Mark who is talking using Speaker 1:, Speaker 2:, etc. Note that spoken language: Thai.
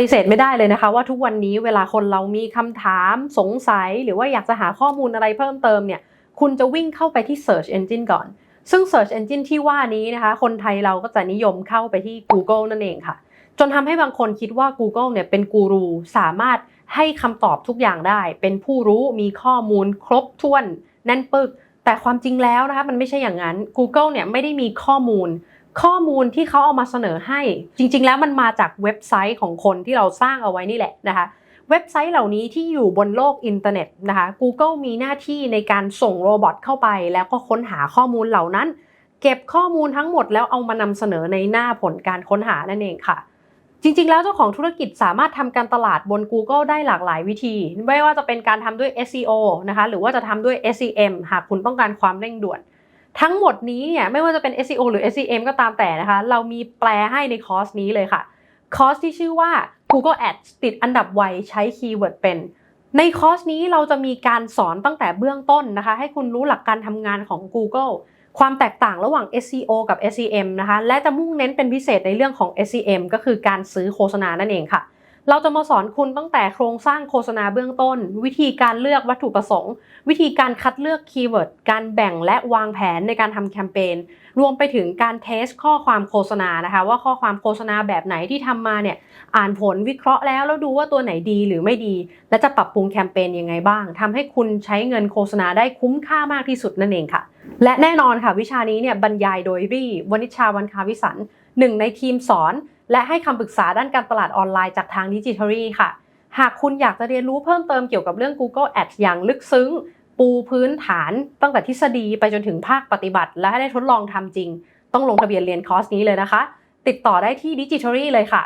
Speaker 1: ฏิเสธไม่ได้เลยนะคะ ว่าทุกวันนี้เวลาคนเรามีคำถามสงสัย หรือว่าอยากจะหาข้อมูลอะไรเพิ่มเติมเนี่ยคุณจะวิ่งเข้าไปที่ Search Engine ก่อน ซึ่ง Search Engine ที่ว่านี้นะคะ คนไทยเราก็จะนิยมเข้าไปที่ Google นั่นเองค่ะ จนทำให้บางคนคิดว่า Google เนี่ยเป็นกูรูสามารถให้คำตอบทุกอย่างได้ เป็นผู้รู้มีข้อมูลครบถ้วนแน่นปึก แต่ความจริงแล้วนะคะมันไม่ใช่อย่างนั้น Google เนี่ยไม่ได้มีข้อมูล ข้อมูลที่เขาเอามาเสนอให้ จริง ๆ แล้วมันมาจากเว็บไซต์ของคนที่เราสร้างเอาไว้นี่แหละนะคะเว็บไซต์เหล่านี้ที่อยู่บนโลกอินเทอร์เน็ตนะคะ Google มีหน้าที่ในการส่งโรบอทเข้าไป แล้วก็ค้นหาข้อมูลเหล่านั้น เก็บข้อมูลทั้งหมดแล้วเอามานำเสนอในหน้าผลการค้นหานั่นเองค่ะ จริง ๆ แล้วเจ้าของธุรกิจสามารถทำการตลาดบน Google ได้หลากหลายวิธี ไม่ว่าจะเป็นการทำด้วย SEO นะคะ หรือว่าจะทำด้วย SEM หากคุณต้องการความเร่งด่วน ทั้งหมดนี้เนี่ยไม่ว่าจะเป็น SEO หรือ SEM ก็ตามแต่นะคะ เรามีแปลให้ในคอร์สนี้เลยค่ะ คอร์สที่ชื่อว่า Google Ads ติดอันดับไวใช้คีย์เวิร์ดเป็น ในคอร์สนี้เราจะมีการสอนตั้งแต่เบื้องต้นนะคะ ให้คุณรู้หลักการทำงานของ Google ความแตกต่างระหว่าง SEO กับ SEM นะคะ และจะมุ่งเน้นเป็นพิเศษในเรื่องของ SEM ก็คือการซื้อโฆษณานั่นเองค่ะ เราจะมาสอนคุณตั้งแต่โครงสร้างโฆษณาเบื้องต้น วิธีการเลือกวัตถุประสงค์ วิธีการคัดเลือกคีย์เวิร์ดการแบ่งและวางแผนในการทำแคมเปญรวมไปถึงการเทสข้อความโฆษณานะคะ ว่าข้อความโฆษณาแบบไหนที่ทำมาเนี่ยอ่านผลวิเคราะห์แล้วแล้วดูว่าตัวไหนดีหรือไม่ดี และจะปรับปรุงแคมเปญยังไงบ้างทำให้คุณใช้เงินโฆษณาได้คุ้มค่ามากที่สุดนั่นเองค่ะ และแน่นอนค่ะวิชานี้เนี่ยบรรยายโดยรี่วณิชชาวันคาวิสันหนึ่งในทีมสอน และให้คำปรึกษาด้านการตลาดออนไลน์จากทางดิจิทัลรีค่ะ หากคุณอยากจะเรียนรู้เพิ่มเติมเกี่ยวกับเรื่อง Google Ads อย่างลึกซึ้ง ปูพื้นฐานตั้งแต่ทฤษฎีไปจนถึงภาคปฏิบัติ และให้ได้ทดลองทำจริง ต้องลงทะเบียนเรียนคอร์สนี้เลยนะคะ ติดต่อได้ที่ดิจิทัลรีเลยค่ะ